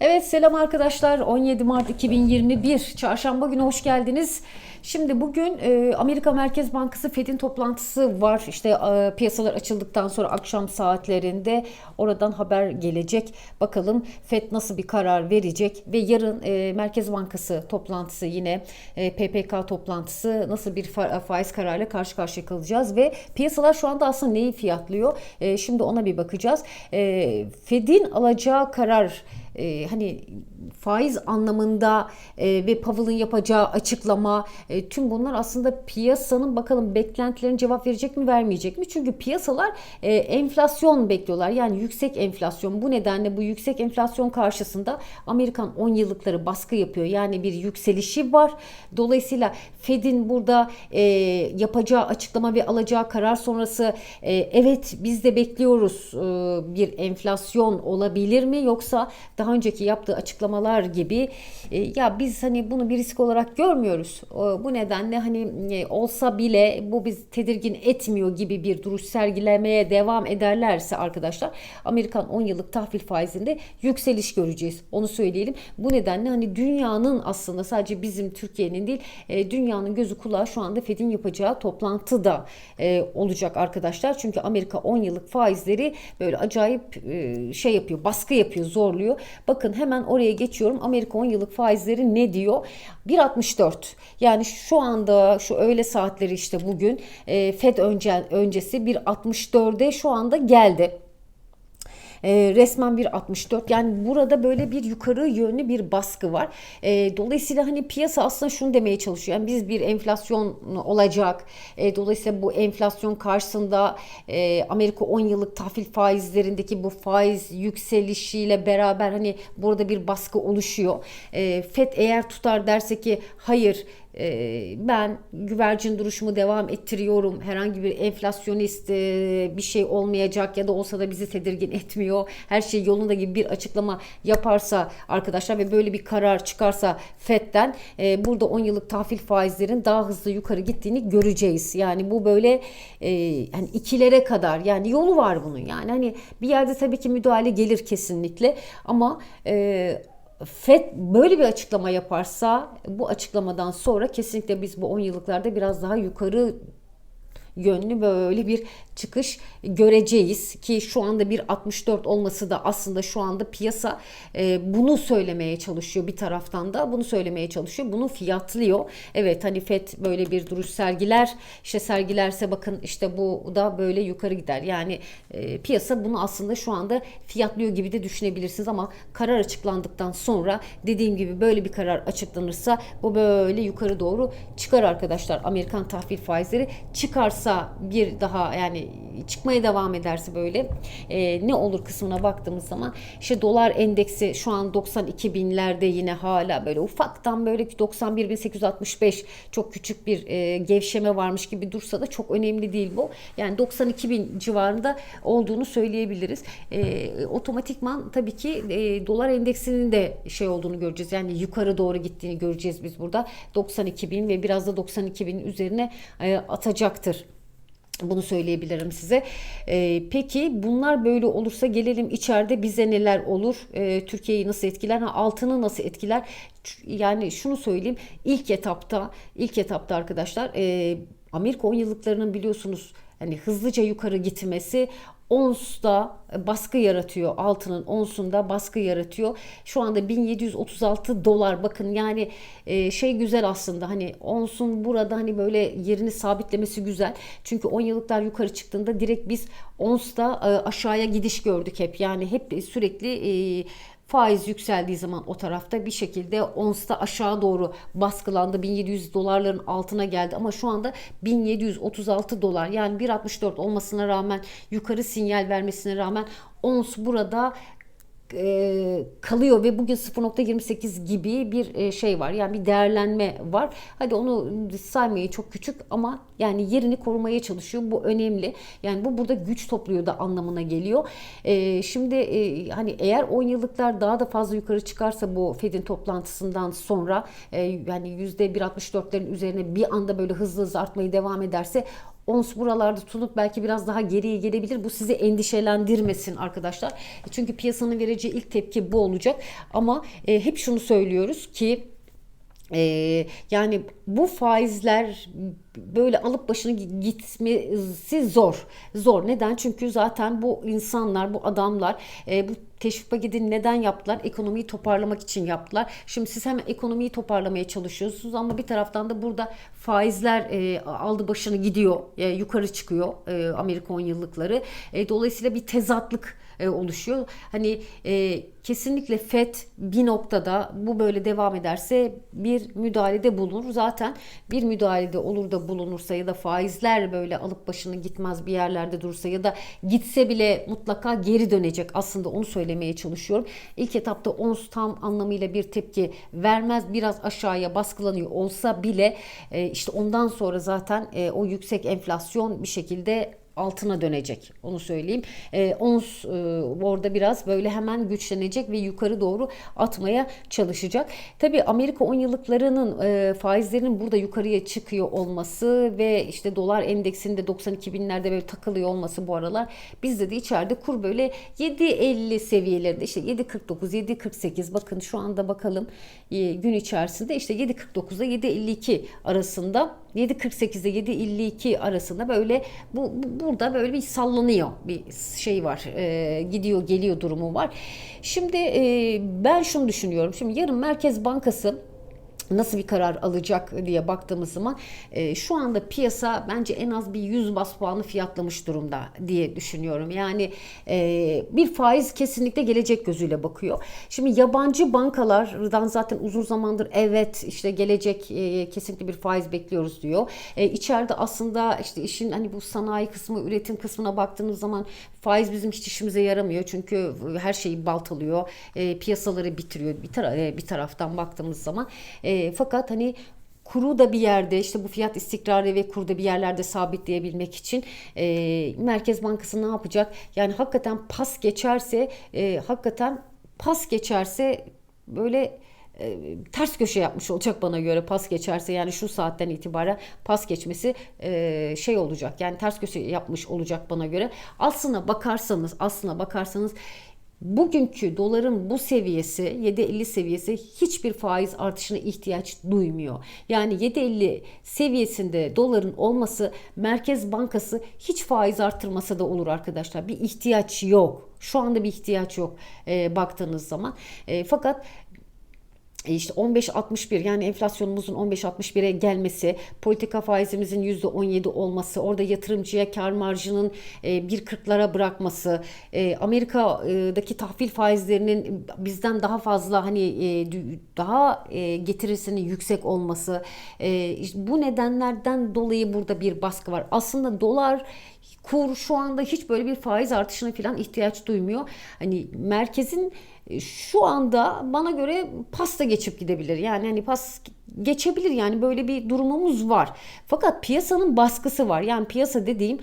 Evet selam arkadaşlar 17 Mart 2021 çarşamba günü hoş geldiniz. Şimdi bugün e, Amerika Merkez Bankası Fed'in toplantısı var. İşte e, piyasalar açıldıktan sonra akşam saatlerinde oradan haber gelecek. Bakalım Fed nasıl bir karar verecek ve yarın e, Merkez Bankası toplantısı yine e, PPK toplantısı nasıl bir fa- faiz kararıyla karşı karşıya kalacağız ve piyasalar şu anda aslında neyi fiyatlıyor? E, şimdi ona bir bakacağız. E, Fed'in alacağı karar e, hani faiz anlamında e, ve Powell'ın yapacağı açıklama e, tüm bunlar aslında piyasanın bakalım beklentilerine cevap verecek mi vermeyecek mi? Çünkü piyasalar e, enflasyon bekliyorlar. Yani yüksek enflasyon. Bu nedenle bu yüksek enflasyon karşısında Amerikan 10 yıllıkları baskı yapıyor. Yani bir yükselişi var. Dolayısıyla Fed'in burada e, yapacağı açıklama ve alacağı karar sonrası e, evet biz de bekliyoruz e, bir enflasyon olabilir mi yoksa daha önceki yaptığı açıklamalar gibi e, ya biz hani bunu bir risk olarak görmüyoruz. Bu nedenle hani e, olsa bile bu biz tedirgin etmiyor gibi bir duruş sergilemeye devam ederlerse arkadaşlar Amerikan 10 yıllık tahvil faizinde yükseliş göreceğiz. Onu söyleyelim. Bu nedenle hani dünyanın aslında sadece bizim Türkiye'nin değil e, dünyanın gözü kulağı şu anda Fed'in yapacağı toplantıda olacak arkadaşlar. Çünkü Amerika 10 yıllık faizleri böyle acayip şey yapıyor, baskı yapıyor, zorluyor. Bakın hemen oraya geçiyorum. Amerika 10 yıllık faizleri ne diyor? 1.64. Yani şu anda şu öğle saatleri işte bugün e, Fed önce, öncesi 1.64'e şu anda geldi. E, resmen 1.64 yani burada böyle bir yukarı yönlü bir baskı var. E, dolayısıyla hani piyasa aslında şunu demeye çalışıyor. Yani biz bir enflasyon olacak. E, dolayısıyla bu enflasyon karşısında e, Amerika 10 yıllık tahvil faizlerindeki bu faiz yükselişiyle beraber hani burada bir baskı oluşuyor. E, FED eğer tutar derse ki hayır ben güvercin duruşumu devam ettiriyorum. Herhangi bir enflasyonist e, bir şey olmayacak ya da olsa da bizi tedirgin etmiyor. Her şey yolunda gibi bir açıklama yaparsa arkadaşlar ve böyle bir karar çıkarsa FED'den e, burada 10 yıllık tahvil faizlerin daha hızlı yukarı gittiğini göreceğiz. Yani bu böyle e, yani ikilere kadar yani yolu var bunun. Yani hani bir yerde tabii ki müdahale gelir kesinlikle ama FED böyle bir açıklama yaparsa bu açıklamadan sonra kesinlikle biz bu 10 yıllıklarda biraz daha yukarı yönlü böyle bir çıkış göreceğiz ki şu anda bir 64 olması da aslında şu anda piyasa e, bunu söylemeye çalışıyor bir taraftan da bunu söylemeye çalışıyor bunu fiyatlıyor. Evet hani FED böyle bir duruş sergiler işte sergilerse bakın işte bu da böyle yukarı gider. Yani e, piyasa bunu aslında şu anda fiyatlıyor gibi de düşünebilirsiniz ama karar açıklandıktan sonra dediğim gibi böyle bir karar açıklanırsa bu böyle yukarı doğru çıkar arkadaşlar. Amerikan tahvil faizleri çıkarsa bir daha yani çıkmaya devam ederse böyle e, ne olur kısmına baktığımız zaman işte dolar endeksi şu an 92 binlerde yine hala böyle ufaktan böyle 91.865 çok küçük bir e, gevşeme varmış gibi dursa da çok önemli değil bu. Yani 92 bin civarında olduğunu söyleyebiliriz. E, otomatikman tabii ki e, dolar endeksinin de şey olduğunu göreceğiz. Yani yukarı doğru gittiğini göreceğiz biz burada. 92 bin ve biraz da 92 bin üzerine e, atacaktır. Bunu söyleyebilirim size. Ee, peki bunlar böyle olursa gelelim içeride bize neler olur? Ee, Türkiye'yi nasıl etkiler? Ha, altını nasıl etkiler? Yani şunu söyleyeyim. İlk etapta, ilk etapta arkadaşlar e, Amerika 10 yıllıklarının biliyorsunuz hani hızlıca yukarı gitmesi onsta baskı yaratıyor. Altının onsunda baskı yaratıyor. Şu anda 1736 dolar bakın yani e, şey güzel aslında hani onsun burada hani böyle yerini sabitlemesi güzel. Çünkü 10 yıllıklar yukarı çıktığında direkt biz onsta e, aşağıya gidiş gördük hep. Yani hep sürekli e, faiz yükseldiği zaman o tarafta bir şekilde onsta aşağı doğru baskılandı. 1700 dolarların altına geldi ama şu anda 1736 dolar yani 1.64 olmasına rağmen yukarı sinyal vermesine rağmen ons burada e, kalıyor ve bugün 0.28 gibi bir e, şey var. Yani bir değerlenme var. Hadi onu saymayı çok küçük ama yani yerini korumaya çalışıyor. Bu önemli. Yani bu burada güç topluyor da anlamına geliyor. E, şimdi e, hani eğer 10 yıllıklar daha da fazla yukarı çıkarsa bu Fed'in toplantısından sonra e, yani %1.64'lerin üzerine bir anda böyle hızlı hızlı artmayı devam ederse ons buralarda tutup belki biraz daha geriye gelebilir. Bu sizi endişelendirmesin arkadaşlar. Çünkü piyasanın vereceği ilk tepki bu olacak. Ama e, hep şunu söylüyoruz ki ee, yani bu faizler böyle alıp başını gitmesi zor. Zor. Neden? Çünkü zaten bu insanlar, bu adamlar e, bu teşvik paketini neden yaptılar? Ekonomiyi toparlamak için yaptılar. Şimdi siz hemen ekonomiyi toparlamaya çalışıyorsunuz ama bir taraftan da burada faizler e, aldı başını gidiyor, e, yukarı çıkıyor e, Amerika 10 yıllıkları. E, dolayısıyla bir tezatlık e, oluşuyor. Hani e, kesinlikle FED bir noktada bu böyle devam ederse bir müdahalede bulunur. Zaten bir müdahalede olur da bulunursa ya da faizler böyle alıp başını gitmez bir yerlerde durursa ya da gitse bile mutlaka geri dönecek. Aslında onu söylemeye çalışıyorum. İlk etapta ons tam anlamıyla bir tepki vermez. Biraz aşağıya baskılanıyor olsa bile e, işte ondan sonra zaten e, o yüksek enflasyon bir şekilde altına dönecek. Onu söyleyeyim. E, ons e, orada biraz böyle hemen güçlenecek ve yukarı doğru atmaya çalışacak. Tabii Amerika 10 yıllıklarının e, faizlerinin burada yukarıya çıkıyor olması ve işte dolar endeksinde 92 binlerde böyle takılıyor olması bu aralar bizde de içeride kur böyle 7.50 seviyelerinde işte 7.49 7.48 bakın şu anda bakalım e, gün içerisinde işte 7.49'da 7.52 arasında 7.48'de 7.52 arasında böyle bu, bu burada böyle bir sallanıyor bir şey var e, gidiyor geliyor durumu var. Şimdi e, ben şunu düşünüyorum şimdi yarın Merkez Bankası nasıl bir karar alacak diye baktığımız zaman e, şu anda piyasa bence en az bir 100 bas puanı fiyatlamış durumda diye düşünüyorum. Yani e, bir faiz kesinlikle gelecek gözüyle bakıyor. Şimdi yabancı bankalardan zaten uzun zamandır evet işte gelecek e, kesinlikle bir faiz bekliyoruz diyor. E, içeride aslında işte işin hani bu sanayi kısmı, üretim kısmına baktığınız zaman faiz bizim hiç işimize yaramıyor. Çünkü her şeyi baltalıyor. E, piyasaları bitiriyor bir, tara e, bir taraftan baktığımız zaman. E, fakat hani kuru da bir yerde işte bu fiyat istikrarı ve kurda bir yerlerde sabitleyebilmek için e, Merkez Bankası ne yapacak? Yani hakikaten pas geçerse e, hakikaten pas geçerse böyle e, ters köşe yapmış olacak bana göre pas geçerse yani şu saatten itibaren pas geçmesi e, şey olacak yani ters köşe yapmış olacak bana göre aslına bakarsanız aslına bakarsanız bugünkü doların bu seviyesi 7.50 seviyesi hiçbir faiz artışına ihtiyaç duymuyor. Yani 7.50 seviyesinde doların olması Merkez Bankası hiç faiz artırmasa da olur arkadaşlar. Bir ihtiyaç yok. Şu anda bir ihtiyaç yok e, baktığınız zaman. E, fakat işte 15-61 yani enflasyonumuzun 15-61'e gelmesi, politika faizimizin %17 olması, orada yatırımcıya kar marjının 1.40'lara e, bırakması, e, Amerika'daki tahvil faizlerinin bizden daha fazla hani daha getirisinin yüksek olması, bu nedenlerden dolayı burada bir baskı var. Aslında dolar kur şu anda hiç böyle bir faiz artışına falan ihtiyaç duymuyor. Hani merkezin e, şu anda bana göre pasta geçip gidebilir. Yani hani pas geçebilir yani böyle bir durumumuz var. Fakat piyasanın baskısı var. Yani piyasa dediğim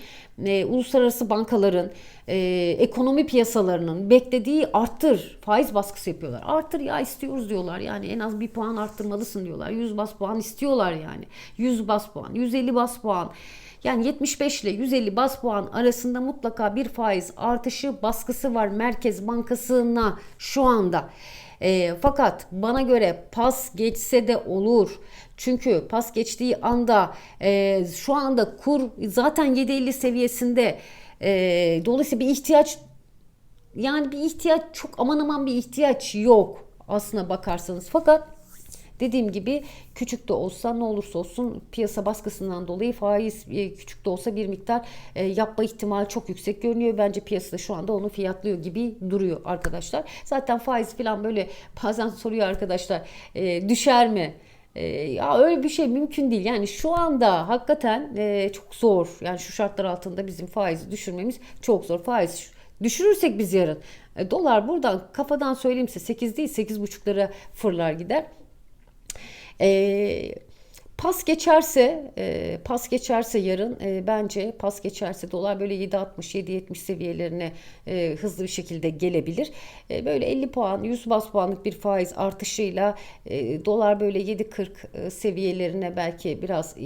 e, uluslararası bankaların, e, ekonomi piyasalarının beklediği arttır, faiz baskısı yapıyorlar. Arttır ya istiyoruz diyorlar. Yani en az bir puan arttırmalısın diyorlar. 100 bas puan istiyorlar yani. 100 bas puan, 150 bas puan. Yani 75 ile 150 bas puan arasında mutlaka bir faiz artışı baskısı var Merkez Bankası'na şu anda. E, fakat bana göre pas geçse de olur. Çünkü pas geçtiği anda e, şu anda kur zaten 7.50 seviyesinde. E, dolayısıyla bir ihtiyaç yani bir ihtiyaç çok aman aman bir ihtiyaç yok aslına bakarsanız. Fakat Dediğim gibi küçük de olsa ne olursa olsun piyasa baskısından dolayı faiz e, küçük de olsa bir miktar e, yapma ihtimali çok yüksek görünüyor. Bence piyasada şu anda onu fiyatlıyor gibi duruyor arkadaşlar. Zaten faiz falan böyle bazen soruyor arkadaşlar e, düşer mi? ya öyle bir şey mümkün değil. Yani şu anda hakikaten çok zor. Yani şu şartlar altında bizim faizi düşürmemiz çok zor. Faiz düşürürsek biz yarın dolar buradan kafadan söyleyeyim size 8 değil 8,5'lara fırlar gider. E, pas geçerse, e, pas geçerse yarın e, bence pas geçerse dolar böyle 7.60 7.70 seviyelerine e, hızlı bir şekilde gelebilir. E, böyle 50 puan, 100 bas puanlık bir faiz artışıyla e, dolar böyle 7.40 e, seviyelerine belki biraz e,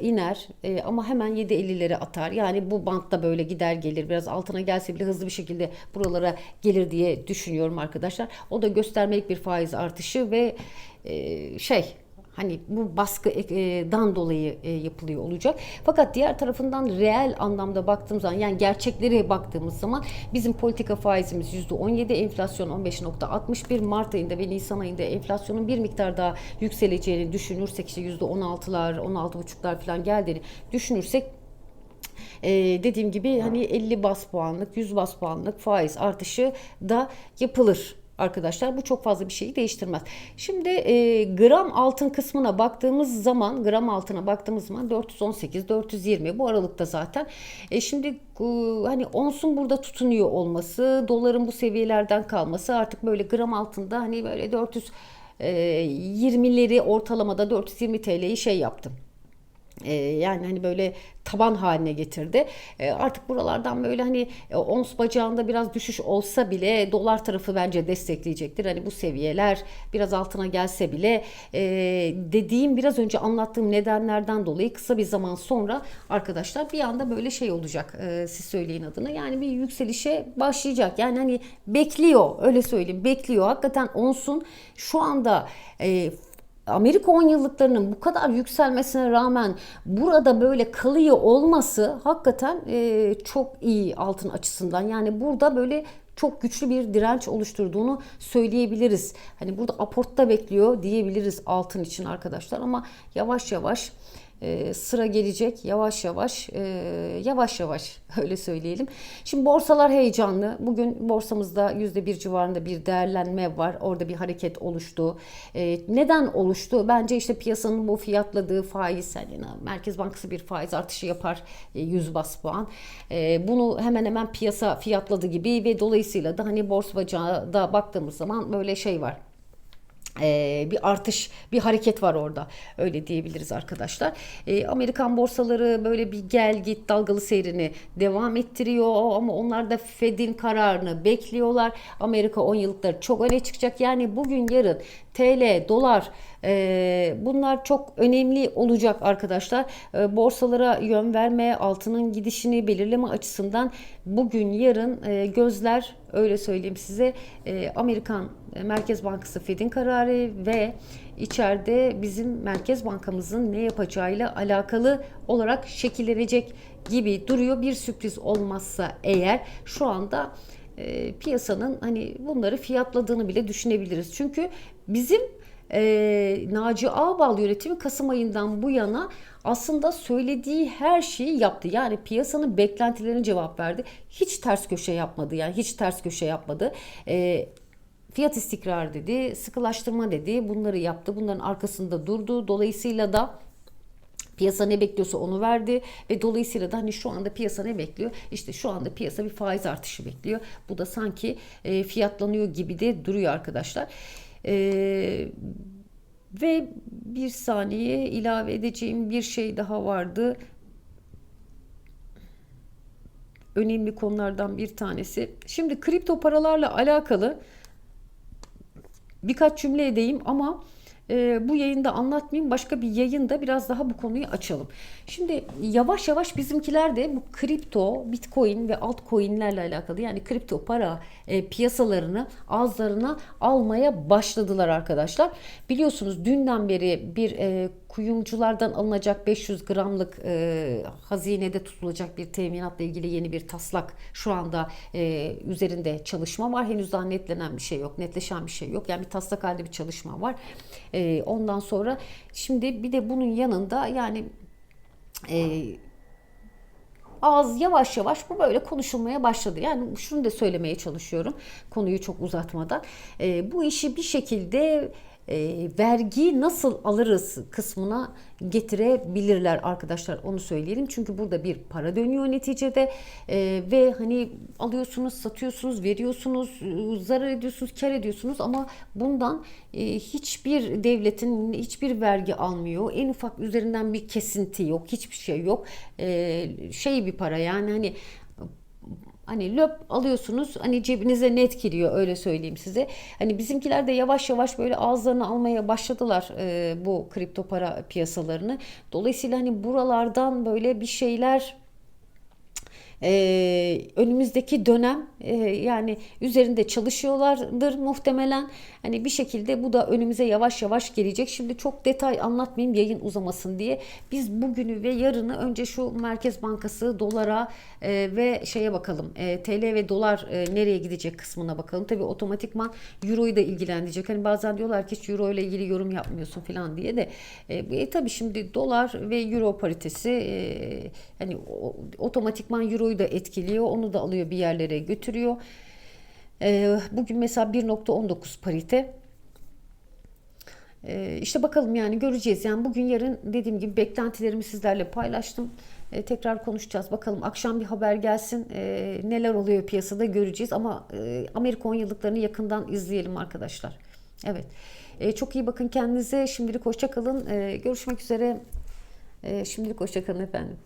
iner e, ama hemen 7.50'lere atar. Yani bu bantta böyle gider gelir biraz altına gelse bile hızlı bir şekilde buralara gelir diye düşünüyorum arkadaşlar. O da göstermelik bir faiz artışı ve e, şey Hani bu baskıdan dolayı e, yapılıyor olacak. Fakat diğer tarafından reel anlamda baktığımız zaman yani gerçeklere baktığımız zaman bizim politika faizimiz %17, enflasyon 15.61, Mart ayında ve Nisan ayında enflasyonun bir miktar daha yükseleceğini düşünürsek işte %16'lar, 16.5'lar falan geldiğini düşünürsek ee, dediğim gibi hani 50 bas puanlık, 100 bas puanlık faiz artışı da yapılır arkadaşlar. Bu çok fazla bir şeyi değiştirmez. Şimdi e, gram altın kısmına baktığımız zaman gram altına baktığımız zaman 418 420 bu aralıkta zaten. E, şimdi e, hani onsun burada tutunuyor olması, doların bu seviyelerden kalması artık böyle gram altında hani böyle 400 e, 20'leri ortalamada 420 TL'yi şey yaptım. E, yani hani böyle taban haline getirdi. E, artık buralardan böyle hani e, ons bacağında biraz düşüş olsa bile dolar tarafı bence destekleyecektir. Hani bu seviyeler biraz altına gelse bile e, dediğim biraz önce anlattığım nedenlerden dolayı kısa bir zaman sonra arkadaşlar bir anda böyle şey olacak. E, siz söyleyin adını. Yani bir yükselişe başlayacak. Yani hani bekliyor öyle söyleyeyim bekliyor. Hakikaten onsun şu anda e, Amerika 10 yıllıklarının bu kadar yükselmesine rağmen burada böyle kalıyor olması hakikaten e, çok iyi altın açısından. Yani burada böyle çok güçlü bir direnç oluşturduğunu söyleyebiliriz. Hani burada aportta bekliyor diyebiliriz altın için arkadaşlar ama yavaş yavaş e, sıra gelecek yavaş yavaş e, yavaş yavaş öyle söyleyelim. Şimdi borsalar heyecanlı. Bugün borsamızda %1 civarında bir değerlenme var. Orada bir hareket oluştu. E, neden oluştu? Bence işte piyasanın bu fiyatladığı faiz yani Merkez Bankası bir faiz artışı yapar 100 bas puan. bunu hemen hemen piyasa fiyatladı gibi ve dolayısıyla da hani borsa da baktığımız zaman böyle şey var ee, bir artış, bir hareket var orada. Öyle diyebiliriz arkadaşlar. Ee, Amerikan borsaları böyle bir gel git dalgalı seyrini devam ettiriyor ama onlar da Fed'in kararını bekliyorlar. Amerika 10 yıllıkları çok öne çıkacak. Yani bugün yarın TL, dolar e, bunlar çok önemli olacak arkadaşlar. E, borsalara yön verme, altının gidişini belirleme açısından bugün yarın e, gözler öyle söyleyeyim size Amerikan Merkez Bankası Fed'in kararı ve içeride bizim Merkez Bankamızın ne yapacağıyla alakalı olarak şekillenecek gibi duruyor. Bir sürpriz olmazsa eğer şu anda e, piyasanın hani bunları fiyatladığını bile düşünebiliriz. Çünkü bizim e, Naci Ağbal yönetimi Kasım ayından bu yana aslında söylediği her şeyi yaptı. Yani piyasanın beklentilerine cevap verdi. Hiç ters köşe yapmadı. Yani hiç ters köşe yapmadı. E, fiyat istikrarı dedi, sıkılaştırma dedi. Bunları yaptı. Bunların arkasında durdu. Dolayısıyla da Piyasa ne bekliyorsa onu verdi ve dolayısıyla da hani şu anda piyasa ne bekliyor? İşte şu anda piyasa bir faiz artışı bekliyor. Bu da sanki e, fiyatlanıyor gibi de duruyor arkadaşlar. E, ve bir saniye ilave edeceğim bir şey daha vardı. Önemli konulardan bir tanesi. Şimdi kripto paralarla alakalı birkaç cümle edeyim ama e, bu yayında anlatmayayım. Başka bir yayında biraz daha bu konuyu açalım. Şimdi yavaş yavaş bizimkiler de bu kripto, bitcoin ve altcoin'lerle alakalı yani kripto para e, piyasalarını ağızlarına almaya başladılar arkadaşlar. Biliyorsunuz dünden beri bir e, kuyumculardan alınacak 500 gramlık e, hazinede tutulacak bir teminatla ilgili yeni bir taslak şu anda e, üzerinde çalışma var. Henüz daha netlenen bir şey yok, netleşen bir şey yok. Yani bir taslak halinde bir çalışma var. E, ondan sonra şimdi bir de bunun yanında yani e, ağız yavaş yavaş bu böyle konuşulmaya başladı. Yani şunu da söylemeye çalışıyorum konuyu çok uzatmadan. E, bu işi bir şekilde e, vergi nasıl alırız kısmına getirebilirler arkadaşlar onu söyleyelim. Çünkü burada bir para dönüyor neticede E, ve hani alıyorsunuz, satıyorsunuz, veriyorsunuz, e, zarar ediyorsunuz, kar ediyorsunuz ama bundan e, hiçbir devletin hiçbir vergi almıyor. En ufak üzerinden bir kesinti yok, hiçbir şey yok. E, şey bir para yani hani Hani löp alıyorsunuz hani cebinize net giriyor öyle söyleyeyim size. Hani bizimkiler de yavaş yavaş böyle ağızlarını almaya başladılar e, bu kripto para piyasalarını. Dolayısıyla hani buralardan böyle bir şeyler ee, önümüzdeki dönem e, yani üzerinde çalışıyorlardır muhtemelen. Hani bir şekilde bu da önümüze yavaş yavaş gelecek. Şimdi çok detay anlatmayayım yayın uzamasın diye. Biz bugünü ve yarını önce şu Merkez Bankası dolara e, ve şeye bakalım. E, TL ve dolar e, nereye gidecek kısmına bakalım. Tabii otomatikman Euro'yu da ilgilendirecek. Hani bazen diyorlar ki hiç Euro ile ilgili yorum yapmıyorsun falan diye de. E, e, tabii şimdi dolar ve Euro paritesi e, hani o, otomatikman Euro'yu da etkiliyor. Onu da alıyor bir yerlere götürüyor. E, bugün mesela 1.19 parite. E, işte bakalım yani göreceğiz. Yani bugün yarın dediğim gibi beklentilerimi sizlerle paylaştım. E, tekrar konuşacağız. Bakalım akşam bir haber gelsin. E, neler oluyor piyasada göreceğiz. Ama e, Amerika 10 yıllıklarını yakından izleyelim arkadaşlar. Evet. E, çok iyi bakın kendinize. Şimdilik hoşça kalın. E, görüşmek üzere. E, şimdilik hoşça kalın efendim.